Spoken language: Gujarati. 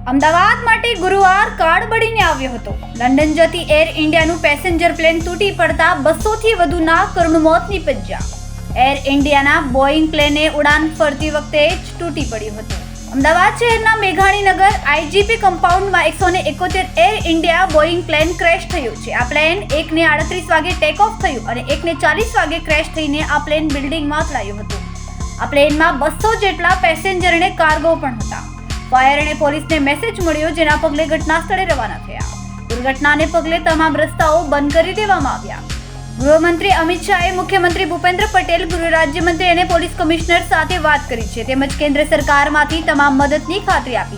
અમદાવાદ માટે ગુરુવાર કાર્ડ બળીને આવ્યો હતો. લંડન જતી એર ઇન્ડિયાનું પેસેન્જર પ્લેન તૂટી પડતા બસોથી વધુના કરુણ મોત નીપજ્યા. એર ઇન્ડિયાના બોઈંગ પ્લેને ઉડાન ફરતી વખતે જ તૂટી પડ્યું હતું. અમદાવાદ શહેરના મેઘાણીનગર આઈજીપી કમ્પાઉન્ડમાં એકસો ને એકોતેર Air India Boeing plane crash થયું છે. આ પ્લેન એકને આડત્રીસ વાગે ટેક ઓફ થયું અને એકને ચાલીસ વાગે ક્રેશ થઈને આ પ્લેન બિલ્ડિંગમાં અથડાયું હતું. આ પ્લેનમાં બસો જેટલા પેસેન્જરને કાર્ગો પણ હતા. ફાયર અને પોલીસને મેસેજ મળ્યો જેના પગલે ઘટના સ્થળે રવાના થયા. દુર્ઘટનાને પગલે તમામ રસ્તાઓ બંધ કરી દેવામાં આવ્યા. ગૃહમંત્રી અમિત શાહે મુખ્યમંત્રી ભૂપેન્દ્ર પટેલ, ગૃહ રાજ્યમંત્રી અને પોલીસ કમિશનર સાથે વાત કરી છે. તેમજ કેન્દ્ર સરકારમાંથી તમામ મદદની ખાતરી આપી